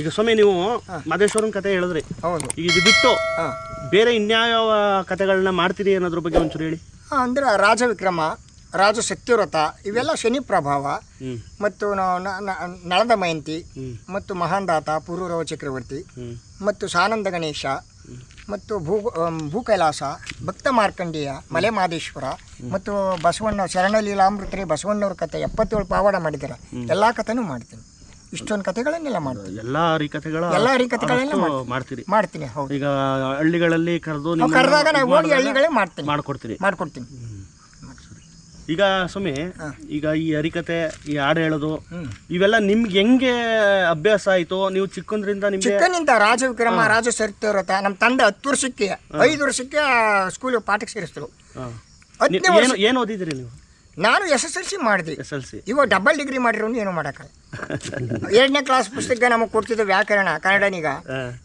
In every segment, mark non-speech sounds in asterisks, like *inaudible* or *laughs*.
ಈಗ ಸ್ವಾಮಿ ನೀವು ಮಹದೇಶ್ವರನ ಕತೆ ಹೇಳಿದ್ರಿ. ಹೌದು. ಈಗ ಇದು ಬಿಟ್ಟು ಬೇರೆ ಇನ್ಯಾವ ಕತೆಗಳನ್ನ ಮಾಡ್ತೀರಿ ಅನ್ನೋದ್ರ ಬಗ್ಗೆ ಒಂಚೂರು ಹೇಳಿ. ಅಂದ್ರೆ ರಾಜವಿಕ್ರಮ ರಾಜ ಸತ್ಯವ್ರತ ಇವೆಲ್ಲ ಶನಿ ಪ್ರಭಾವ ಮತ್ತು ನಳದ ಮಯಂತಿ ಮತ್ತು ಮಹಾಂದಾತ ಪೂರ್ವರವ ಚಕ್ರವರ್ತಿ ಮತ್ತು ಸಾನಂದ ಗಣೇಶ ಮತ್ತು ಭೂ ಭೂಕೈಲಾಸ ಭಕ್ತ ಮಾರ್ಕಂಡೇಯ ಮಲೆ ಮಾದೇಶ್ವರ ಮತ್ತು ಬಸವಣ್ಣ ಶರಣಲೀಲಾಮೃತರಿ ಬಸವಣ್ಣವ್ರ ಕತೆ ಎಪ್ಪತ್ತೇಳು ಪಾವಾಡ ಮಾಡಿದ್ದಾರೆ. ಎಲ್ಲ ಕಥೆನೂ ಮಾಡ್ತೀನಿ. ಇಷ್ಟೊಂದು ಕಥೆಗಳನ್ನೆಲ್ಲ ಮಾಡ್ತೀನಿ ಎಲ್ಲಾ ಹರಿಕತೆಗಳ ಎಲ್ಲ ಹರಿಕಥೆಗಳನ್ನ ಆದಷ್ಟು ಮಾಡ್ತೀರಿ. ಮಾಡ್ತೀನಿ ಹೌದು. ಈಗ ಹಳ್ಳಿಗಳಲ್ಲಿ ಕರೆದು ನಾವು ಕರೆದಾಗ ನಾವು ಹೋಗಿ ಹಳ್ಳಿಗಳೇ ಮಾಡ್ತೀನಿ. ಮಾಡ್ಕೊಡ್ತೀರಿ. ಮಾಡ್ಕೊಡ್ತೀನಿ. ಈಗ ಸ್ವಾಮಿ ಈಗ ಈ ಹರಿಕತೆ ಈ ಹಾಡು ಹೇಳೋದು ಇವೆಲ್ಲ ನಿಮ್ಗೆ ಹೆಂಗೆ ಅಭ್ಯಾಸ ಆಯ್ತು? ನೀವು ಚಿಕ್ಕಂದ್ರಿಂದ ನಿಮ್ಗೆ ಚಿಕ್ಕನಿಂದ ರಾಜವಿಕ್ರಮ ರಾಜ ಸರಿತವ್ರತ ನಮ್ಮ ತಂದೆ ಹತ್ತು ವರ್ಷಕ್ಕೆ ಐದು ವರ್ಷಕ್ಕೆ ಸ್ಕೂಲ್ ಪಾಠಕ್ಕೆ ಸೇರಿಸಿದ್ರು ಹಾ. ಹತ್ತನೇ ನೀವು ವರ್ಷ ಏನು ಏನು ಓದಿದ್ರಿ ನೀವು? ನಾನು ಎಸ್ ಎಸ್ ಎಲ್ ಸಿ ಮಾಡಿದೆ. ಎಸ್ ಎಲ್ ಸಿ ಇವಾಗ ಡಬಲ್ ಡಿಗ್ರಿ ಮಾಡಿರೋನು ಏನು ಮಾಡಕ್ಕ ಎರಡನೇ ಕ್ಲಾಸ್ ಪುಸ್ತಕ ನಮಗೆ ಕೊಡ್ತಿದ್ದ ವ್ಯಾಕರಣ ಕನ್ನಡನಿಗ.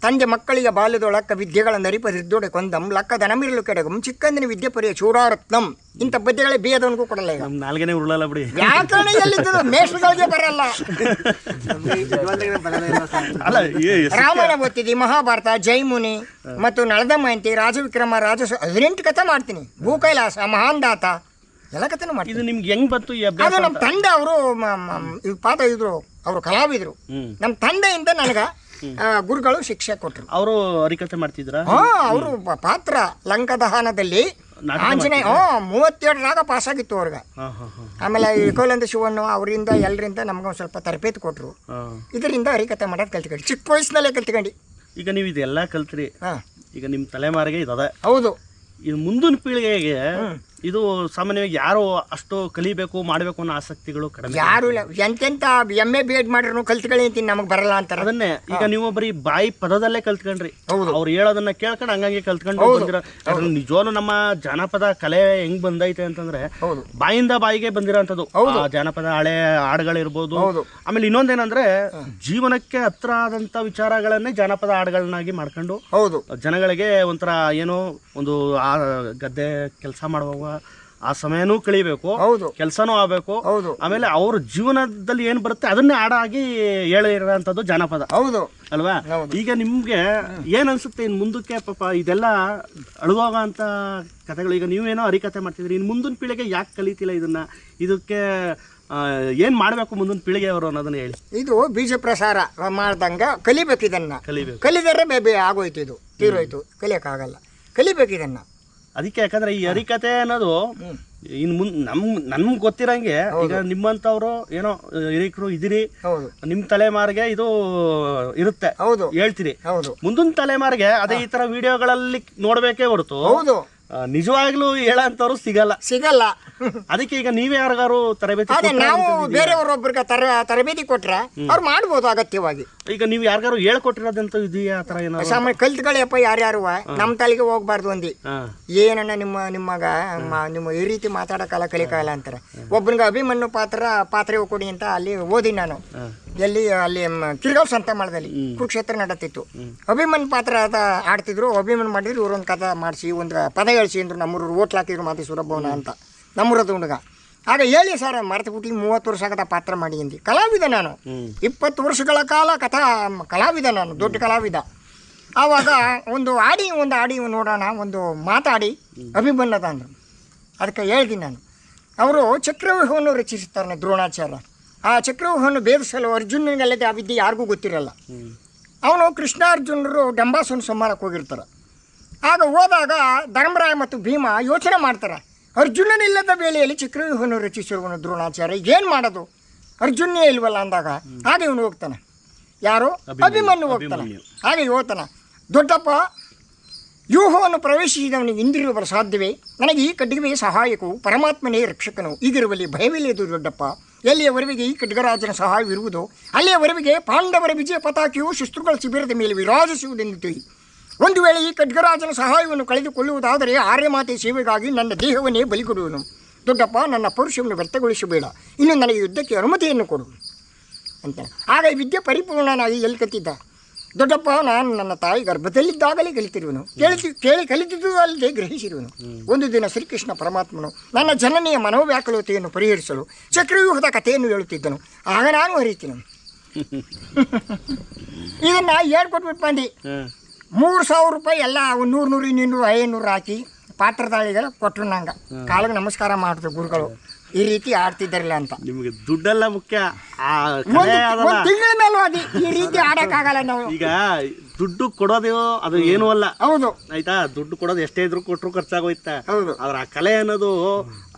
ತಂದೆ ಮಕ್ಕಳಿಗೆ ಬಾಲ್ಯದೊಳಕ್ಕ ವಿದ್ಯೆಗಳ ಅರಿಪರಿದ್ದೋಡೆ ಕೊಂದಂ ಲಕ್ಕ ದನಮಿರಲು ಕೆಡಗಂ ಚಿಕ್ಕಂದಿನ ವಿದ್ಯೆ ಪರಿಯ ಚೂಡಾರತ್ನಂ. ಇಂಥ ಪದ್ಯಗಳೇ ಬೇದವನಿಗೂ ಕೊಡಲ್ಲ ಈಗ. ನಾಲ್ಕನೇ ಉರುಳಲ್ಲ ಬಿಡಿ. ವ್ಯಾಕರಣ ಎಲ್ಲಿದ್ದ ಮೇಷಗಳಿಗೆ ಬರಲ್ಲ. ರಾಮಾಯಣ ಓದ್ತಿದ್ದಿ ಮಹಾಭಾರತ ಜೈಮುನಿ ಮತ್ತು ನಳದ ಮಯಂತಿ ರಾಜವಿಕ್ರಮ ರಾಜ ಹದಿನೆಂಟು ಕಥೆ ಮಾಡ್ತೀನಿ. ಭೂಕೈಲಾಸ ಮಹಾಂದಾತ ಎಲ್ಲ ಕಥೆನೂ ಮಾಡಿ ಇದು ನಿಮ್ಗೆ ಹೆಂಗ್ ಬಂತು ಈ ಅಭ್ಯಾಸ ಅದು ನಮ್ಮ ತಂದೆ ಅವರು ಪಾಠ ಇದ್ರು ಅವರು ಕಲಾವಿದ್ರು. ಹ್ಮ್. ನಮ್ಮ ತಂದೆಯಿಂದ ನನಗೆ ಗುರುಗಳು ಶಿಕ್ಷೆ ಕೊಟ್ಟರು ಅವರು ಹರಿಕತೆ ಮಾಡ್ತಿದ್ರ? ಹಾ ಅವರು ಪಾತ್ರ ಲಂಕದಹನದಲ್ಲಿ ನಾಟಕ ಆಂಜನೇಯ ಹ್ಞೂ ಮೂವತ್ತೇಳರಾಗ ಪಾಸ್ ಆಗಿತ್ತು ಅವ್ರಿಗೆ. ಆಮೇಲೆ ಈ ಕೋಲಂದ ಶಿವಣ್ಣ ಅವರಿಂದ ಎಲ್ಲರಿಂದ ನಮ್ಗೆ ಒಂದು ಸ್ವಲ್ಪ ತರಬೇತಿ ಕೊಟ್ಟರು. ಇದರಿಂದ ಹರಿಕತೆ ಮಾಡೋದು ಕಲ್ತ್ಕೊಂಡು. ಚಿಕ್ಕ ವಯಸ್ಸಿನಲ್ಲೇ ಕಲ್ತ್ಕೊಂಡು. ಈಗ ನೀವು ಇದೆಲ್ಲ ಕಲ್ತ್ರಿ. ಹಾಂ. ಈಗ ನಿಮ್ಮ ತಲೆಮಾರಿಗೆ ಇದದ. ಹೌದು. ಇದು ಮುಂದಿನ ಪೀಳಿಗೆಗೆ ಇದು ಸಾಮಾನ್ಯವಾಗಿ ಯಾರು ಅಷ್ಟು ಕಲಿಬೇಕು ಮಾಡಬೇಕು ಅನ್ನೋ ಆಸಕ್ತಿಗಳು ಕಡಿಮೆ ಯಾರು ಇಲ್ಲ. ಎಂತೆಂತ ಎಂ ಎ ಬಿ ಎಡ್ ಮಾಡಿದ್ರು ಕಲ್ತ್ಕೊಳ್ಳಿ ಅಂತೀನಿ ನಮಗೆ ಬರಲ್ಲ ಅಂತಾರೆ. ಅದನ್ನೇ ಈಗ ನೀವು ಬರೀ ಬಾಯಿ ಪದದಲ್ಲೇ ಕಲ್ತ್ಕೊಂಡ್ರಿ. ಅವ್ರು ಹೇಳೋದನ್ನ ಕೇಳ್ಕೊಂಡು ಹಂಗಂಗೆ ಕಲ್ತ್ಕೊಂಡು ಬಂದಿರ ನಿಜವಾಗ್ಲೂ ನಮ್ಮ ಜಾನಪದ ಕಲೆ ಹೆಂಗ್ ಬಂದೈತೆ ಅಂತಂದ್ರೆ ಬಾಯಿಂದ ಬಾಯಿಗೆ ಬಂದಿರೋಂಥದ್ದು ಆ ಜಾನಪದ ಹಳೆ ಹಾಡುಗಳಿರ್ಬೋದು. ಆಮೇಲೆ ಇನ್ನೊಂದೇನಂದ್ರೆ ಜೀವನಕ್ಕೆ ಹತ್ರ ಆದಂತ ವಿಚಾರಗಳನ್ನೇ ಜಾನಪದ ಹಾಡುಗಳನ್ನಾಗಿ ಮಾಡ್ಕೊಂಡು ಹೌದು. ಜನಗಳಿಗೆ ಒಂಥರ ಏನೋ ಒಂದು ಆ ಗದ್ದೆ ಕೆಲಸ ಮಾಡುವಾಗ ಆ ಸಮಯನೂ ಕಳಿಬೇಕು ಹೌದು. ಕೆಲಸನೂ ಆಗಬೇಕು. ಹೌದು. ಆಮೇಲೆ ಅವ್ರ ಜೀವನದಲ್ಲಿ ಏನ್ ಬರುತ್ತೆ ಅದನ್ನೇ ಹಾಡಾಗಿ ಹೇಳಿರೋಂಥದ್ದು ಜಾನಪದ. ಹೌದು. ಅಲ್ವಾ? ಈಗ ನಿಮ್ಗೆ ಏನ್ ಅನ್ಸುತ್ತೆ ಇನ್ ಮುಂದಕ್ಕೆ ಪಾಪ ಇದೆಲ್ಲ ಅಳುವಾಗ ಅಂತ ಕಥೆಗಳು ಈಗ ನೀವೇನೋ ಹರಿಕತೆ ಮಾಡ್ತಿದ್ರಿ ಇನ್ ಮುಂದಿನ ಪೀಳಿಗೆ ಯಾಕೆ ಕಲಿತಿಲ್ಲ ಇದನ್ನ? ಇದಕ್ಕೆ ಏನ್ ಮಾಡ್ಬೇಕು ಮುಂದಿನ ಪೀಳಿಗೆಯವರು ಅನ್ನೋದನ್ನ ಹೇಳಿ. ಇದು ಬೀಜ ಪ್ರಸಾರ ಮಾಡ್ದಂಗ ಕಲಿಬೇಕು ಇದನ್ನ ಕಲಿಬೇಕು. ಕಲಿದರೆ ಬಿ ಆಗೋಯ್ತು ಇದು ತೀರೋಯ್ತು ಕಲಿಯಕ್ಕಾಗಲ್ಲ. ಕಲಿಬೇಕು ಇದನ್ನ ಅದಕ್ಕೆ ಯಾಕಂದ್ರೆ ಈ ಹರಿಕತೆ ಅನ್ನೋದು. ಇನ್ ಮುಂದ್ ನಮ್ ನಮ್ಗೆ ಗೊತ್ತಿರಂಗೆ ಈಗ ನಿಮ್ಮಂತವ್ರು ಏನೋ ಹಿರಿಕರು ಇದಿರಿ ನಿಮ್ ತಲೆಮಾರಿಗೆ ಇದು ಇರುತ್ತೆ. ಹೇಳ್ತೀರಿ. ಮುಂದಿನ ತಲೆಮಾರಿಗೆ ಅದೇ ಈ ತರ ವಿಡಿಯೋಗಳಲ್ಲಿ ನೋಡ್ಬೇಕೇ ಹೊರತು. ನಿಜವಾಗ್ಲೂ ಹೇಳಂತವ್ರು ಸಿಗಲ್ಲ. ಸಿಗಲ್ಲ. ಅದಕ್ಕೆ ಈಗ ನೀವೇ ಯಾರಿಗಾರು ತರಬೇತಿ ಅದೇ ಕೊಟ್ರಾ ನಾವು ಅಂತ? ಬೇರೆಯವರೊಬ್ಬರಿಗೆ ತರ ತರಬೇತಿ ಕೊಟ್ರೆ ಅವ್ರು ಮಾಡ್ಬೋದು ಅಗತ್ಯವಾಗಿ. ಈಗ ನೀವು ಯಾರಿಗಾರು ಹೇಳ್ಕೊಟ್ಟಿರೋದಂತ ಇದೆಯಾ ಆ ಥರ ಏನಾದ್ರು? ಸಾಮಾನ್ಯ ಕಲ್ತ್ಗಳಪ್ಪ ಯಾರ್ಯಾರು ನಮ್ಮ ತಲೆಗೆ ಹೋಗ್ಬಾರ್ದು ಅಂದಿ. ಹಾ. ಏನಣ್ಣ ನಿಮ್ಮ ನಿಮ್ಮಗ ಮ- ನಿಮ್ಮ ಈ ರೀತಿ ಮಾತಾಡೋಕಾಲ ಕಲಿಕಾಲ ಅಂತಾರೆ. ಒಬ್ಬನಿಗೆ ಅಭಿಮನ್ಯು ಪಾತ್ರ ಪಾತ್ರೆ ಕೊಡಿ ಅಂತ ಅಲ್ಲಿ ಓದಿ ನಾನು. ಎಲ್ಲಿ ಅಲ್ಲಿ ಕಿರ್ಗಾವ್ ಸಂತ ಮಾಡದಲ್ಲಿ ಕುರುಕ್ಷೇತ್ರ ನಡತಿತ್ತು. ಅಭಿಮನ್ ಪಾತ್ರ ಅದ ಆಡ್ತಿದ್ರು. ಅಭಿಮನ್ ಮಾಡಿದ್ರು ಇವ್ರೊಂದು ಕಥೆ ಮಾಡಿಸಿ ಒಂದು ಪದ ಹೇಳಿಸಿ ಅಂದ್ರು ನಮ್ಮೂರು ಓಟ್ಲ್ ಹಾಕಿದ್ರು ಮಾತಿ ಸುರಭವನ ಅಂತ. ನಮ್ಮೂರದ ಹುಡುಗ. ಆಗ ಹೇಳಿ ಸರ್ ಮರೆತು ಬಿಟ್ಟು ಮೂವತ್ತು ವರ್ಷ ಆಗದ ಪಾತ್ರ ಮಾಡಿ ಅಂದಿ. ಕಲಾವಿದ ನಾನು. ಇಪ್ಪತ್ತು ವರ್ಷಗಳ ಕಾಲ ಕಥಾ ಕಲಾವಿದ ನಾನು ದೊಡ್ಡ ಕಲಾವಿದ. ಆವಾಗ ಒಂದು ಆಡಿ ಒಂದು ಆಡಿ ನೋಡೋಣ ಒಂದು ಮಾತಾಡಿ ಅಭಿಮನ್ನದ ಅಂದರು. ಅದಕ್ಕೆ ಹೇಳ್ತೀನಿ ನಾನು. ಅವರು ಚಕ್ರವ್ಯೂಹವನ್ನು ರಚಿಸುತ್ತಾರೆ ದ್ರೋಣಾಚಾರ್ಯ. ಆ ಚಕ್ರವ್ಯೂಹವನ್ನು ಭೇದಿಸಲು ಅರ್ಜುನನಿಗಲ್ಲದೆ ಆ ವಿದ್ಯೆ ಯಾರಿಗೂ ಗೊತ್ತಿರಲ್ಲ. ಅವನು ಕೃಷ್ಣಾರ್ಜುನರು ಡಂಬಾಸನ ಸಂಹಾರಕ್ಕೆ ಹೋಗಿರ್ತಾರೆ. ಆಗ ಹೋದಾಗ ಧರ್ಮರಾಯ ಮತ್ತು ಭೀಮ ಯೋಚನೆ ಮಾಡ್ತಾರೆ. ಅರ್ಜುನನಿಲ್ಲದ ವೇಳೆಯಲ್ಲಿ ಚಕ್ರವ್ಯೂಹವನ್ನು ರಚಿಸಿರುವನು ದ್ರೋಣಾಚಾರ್ಯ ಏನು ಮಾಡೋದು? ಅರ್ಜುನೇ ಇಲ್ವಲ್ಲ ಅಂದಾಗ ಹಾಗೆ ಇವನು ಹೋಗ್ತಾನೆ. ಯಾರು? ಅಭಿಮನ್ಯು ಹೋಗ್ತಾನೆ. ಹಾಗೆ ಹೋಗ್ತಾನೆ ದೊಡ್ಡಪ್ಪ ವ್ಯೂಹವನ್ನು ಪ್ರವೇಶಿಸಿದವನಿಗೆ ಇಂದಿರುವ ಸಾಧ್ಯವೇ? ನನಗೆ ಈ ಕಡ್ಡಿಗೆ ಸಹಾಯಕವು ಪರಮಾತ್ಮನೇ ರಕ್ಷಕನು. ಈಗಿರುವಲ್ಲಿ ಭಯವಿಲ್ಲದು ದೊಡ್ಡಪ್ಪ. ಎಲ್ಲಿಯವರೆಗೆ ಈ ಖಡ್ಗರಾಜನ ಸಹಾಯವಿರುವುದೋ, ಅಲ್ಲಿಯವರೆಗೆ ಪಾಂಡವರ ವಿಜಯ ಪತಾಕಿಯು ಶಸ್ತ್ರುಗಳ ಶಿಬಿರದ ಮೇಲೆ ವಿರಾಜಿಸುವುದೆಂದು ಒಂದು ವೇಳೆ ಈ ಖಡ್ಗರಾಜನ ಸಹಾಯವನ್ನು ಕಳೆದುಕೊಳ್ಳುವುದಾದರೆ ಆರ್ಯಮಾತೆ ಸೇವೆಗಾಗಿ ನನ್ನ ದೇಹವನ್ನೇ ಬಲಿಕೊಡುವನು. ದೊಡ್ಡಪ್ಪ, ನನ್ನ ಪುರುಷವನ್ನು ವ್ಯರ್ಥಗೊಳಿಸಬೇಡ. ಇನ್ನು ನನಗೆ ಯುದ್ಧಕ್ಕೆ ಅನುಮತಿಯನ್ನು ಕೊಡು. ಅಂತ ಆಗ ವಿದ್ಯೆ ಪರಿಪೂರ್ಣನಾಗಿ ಎಲ್ಲಿ ಕತ್ತಿದ್ದ? ದೊಡ್ಡಪ್ಪ ನಾನು ನನ್ನ ತಾಯಿ ಗರ್ಭದಲ್ಲಿದ್ದಾಗಲೇ ಕಲಿತಿರುವನು. ಕೇಳಿ ಕೇಳಿ ಕಲಿತಿದ್ದು ಅಲ್ಲದೆ ಗ್ರಹಿಸಿರುವನು. ಒಂದು ದಿನ ಶ್ರೀಕೃಷ್ಣ ಪರಮಾತ್ಮನು ನನ್ನ ಜನನೆಯ ಮನೋವ್ಯಾಕುಲತೆಯನ್ನು ಪರಿಹರಿಸಲು ಚಕ್ರವ್ಯೂಹದ ಕಥೆಯನ್ನು ಹೇಳುತ್ತಿದ್ದನು. ಆಗ ನಾನು ಅರಿತೀನಿ *laughs* ಇದನ್ನು ಹೇಳ್ಕೊಟ್ಬಿಟ್ಟು ಬಂದು. ಮೂರು ಸಾವಿರ ರೂಪಾಯಿ ಎಲ್ಲ ಒಂದು ನೂರು ನೂರು ಇನ್ನೂರು ಐನೂರು ಹಾಕಿ ಪಾತ್ರದಾಳಿಗೆಲ್ಲ ಕೊಟ್ಟರು ನಂಗೆ. ಕಾಲಿಗೆ ನಮಸ್ಕಾರ ಮಾಡಿದ್ರು ಗುರುಗಳು. ಈ ರೀತಿ ಆಡ್ತಿದ್ದಾರಲ್ಲ ಅಂತ. ನಿಮಗೆ ದುಡ್ಡೆಲ್ಲ ಮುಖ್ಯ. ಆ ಕಲೆ ಅದಲ್ಲ. ಒಂದು ತಿಂಗಳ ಮೇಲೂ ಅದು ಈ ರೀತಿ ಆಡಕ್ಕಾಗಲ್ಲ ನಾವು. ಈಗ ದುಡ್ಡು ಕೊಡೋದು ಅದು ಏನೂ ಅಲ್ಲ. ಹೌದು. ಆಯ್ತಾ? ದುಡ್ಡು ಕೊಡೋದು ಎಷ್ಟೇ ಇದ್ರು ಕೊಟ್ಟರು ಖರ್ಚಾಗೋಯ್ತಾ? ಹೌದು. ಆದ್ರೆ ಆ ಕಲೆ ಅನ್ನೋದು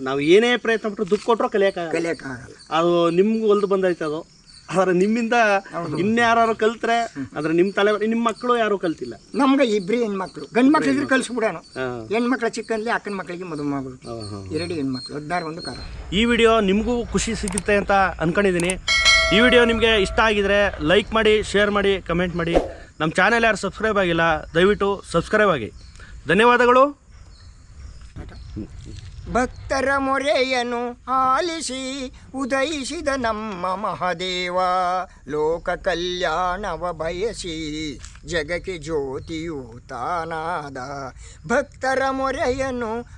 ನಾವು ಏನೇ ಪ್ರಯತ್ನ ಪಟ್ಟರು ದುಡ್ಡು ಕೊಟ್ಟರು ಕಲಿಯಕ್ಕಾಗಲ್ಲ. ಕಲಿಯಕ್ಕಾಗಲ್ಲ. ಅದು ನಿಮ್ಗೆ ಒಲ್ದು ಬಂದೈತೆ ಅದು. ಆದ್ರೆ ನಿಮ್ಮಿಂದ ಇನ್ಯಾರು ಕಲ್ತ್ರೆ ಆದ್ರೆ ನಿಮ್ಮ ತಲೆ ನಿಮ್ಮ ಮಕ್ಕಳು ಯಾರು ಕಲ್ತಿಲ್ಲ. ನಮ್ಗೆ ಇಬ್ರಿ ಹೆಣ್ಮಕ್ಳು. ಗಂಡ್ ಮಕ್ಳು ಇದ್ರೆ ಕಳಿಸ್ಬಿಡೋಣ ಹಾ. ಹೆಣ್ಮಕ್ಳ ಚಿಕ್ಕಂದ್ಲಿ ಅಕ್ಕನ ಮಕ್ಕಳಿಗೆ ಮದುವೆ. ಎರಡು ಹೆಣ್ಮಕ್ಳು ಹದಿನಾರು ಒಂದು ಕಾರ. ಈ ವಿಡಿಯೋ ನಿಮಗೂ ಖುಷಿ ಸಿಗುತ್ತೆ ಅಂತ ಅನ್ಕೊಂಡಿದ್ದೀನಿ ಈ ವಿಡಿಯೋ ನಿಮಗೆ ಇಷ್ಟ ಆಗಿದ್ರೆ ಲೈಕ್ ಮಾಡಿ ಶೇರ್ ಮಾಡಿ ಕಮೆಂಟ್ ಮಾಡಿ. ನಮ್ಮ ಚಾನೆಲ್ ಯಾರು ಸಬ್ಸ್ಕ್ರೈಬ್ ಆಗಿಲ್ಲ ದಯವಿಟ್ಟು ಸಬ್ಸ್ಕ್ರೈಬ್ ಆಗಿ. ಧನ್ಯವಾದಗಳು. ಭಕ್ತರ ಮೊರೆಯನು ಆಲಿಸಿ ಉದಯಿಸಿದ ನಮ್ಮ ಮಹಾದೇವ. ಲೋಕ ಕಲ್ಯಾಣವ ಬಯಸಿ ಜಗಕ್ಕೆ ಜ್ಯೋತಿಯು ತಾನಾದ ಭಕ್ತರ ಮೊರೆಯನ್ನು